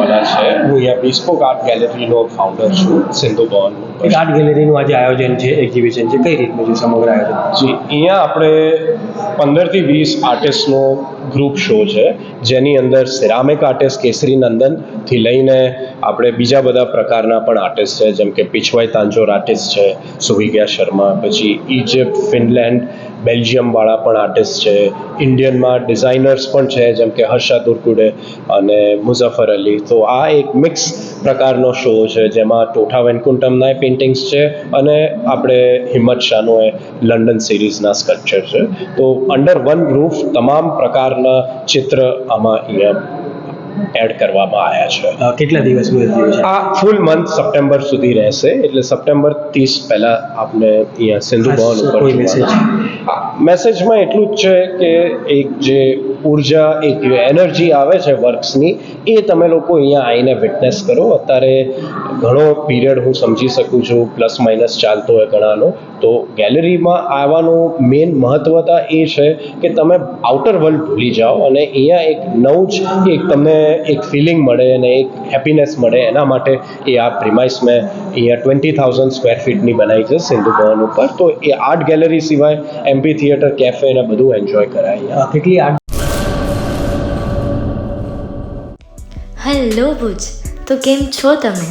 કરવાના છે. હું અહીંયા બિસ્પોક આર્ટ ગેલેરીનો ફાઉન્ડર છું સિંધુ ભવન એક આર્ટ ગેલેરીનું આજે આયોજન છે એક્ઝિબિશન છે. કઈ રીતનું છે સમગ્ર આયોજન? જી અહીંયા આપણે પંદરથી વીસ આર્ટિસ્ટનો ગ્રુપ શો છે. જેની અંદર સિરામિક આર્ટિસ્ટ કેસરી નંદનથી લઈને આપણે બીજા બધા પ્રકારના પણ આર્ટિસ્ટ છે. જેમ કે પિછવાઈ તાંજોર આર્ટિસ્ટ છે સુવિગ્યા શર્મા પછી ઇજિપ્ત ફિનલેન્ડ બેલ્જિયમવાળા પણ આર્ટિસ્ટ છે. ઇન્ડિયનમાં ડિઝાઇનર્સ પણ છે, જેમ કે હર્ષા દુરકુડે અને મુઝફ્ફર અલી. તો આ એક મિક્સ પ્રકારનો શો છે, જેમાં ટોઠા વેન્કુંટમના પેઇન્ટિંગ્સ છે અને આપણે હિંમત શાહનું એ લંડન સિરીઝના સ્કલ્પચર છે. તો અંડર વન રૂફ તમામ પ્રકારના ચિત્ર આમાં અહીંયા એડ કરવામાં આવ્યા છે. કેટલા દિવસ આ ફૂલ મંથ સપ્ટેમ્બર સુધી રહેશે એટલે સપ્ટેમ્બર ત્રીસ પહેલા આપને અહીંયા સિંધુ ભવન ઉપર. હા મેસેજમાં એટલું જ છે કે એક જે ઊર્જા એક એનર્જી આવે છે વર્ક્સની એ તમે લોકો અહીંયા આવીને વિટનેસ કરો. અત્યારે ઘણો પીરિયડ હું સમજી શકું છું પ્લસ માઇનસ ચાલતો હોય ઘણાનો. તો ગેલેરીમાં આવવાનું મેઇન મહત્વતા એ છે કે તમે આઉટર વર્લ્ડ ભૂલી જાઓ અને અહીંયા એક નવું જ એક તમને એક ફિલિંગ મળે અને એક હેપીનેસ મળે. એના માટે એ આ પ્રિમાઇસ મેં અહીંયા ટ્વેન્ટી થાઉઝન્ડ સ્ક્વેર ફીટની બનાવી છે સિંધુ ભવન ઉપર. તો એ આર્ટ ગેલેરી સિવાય એમપી થિયેટર કેફે ને બધું એન્જોય કરાય અહીંયા. કેટલી આર્ટ હેલો ભુજ તો કેમ છો તમે?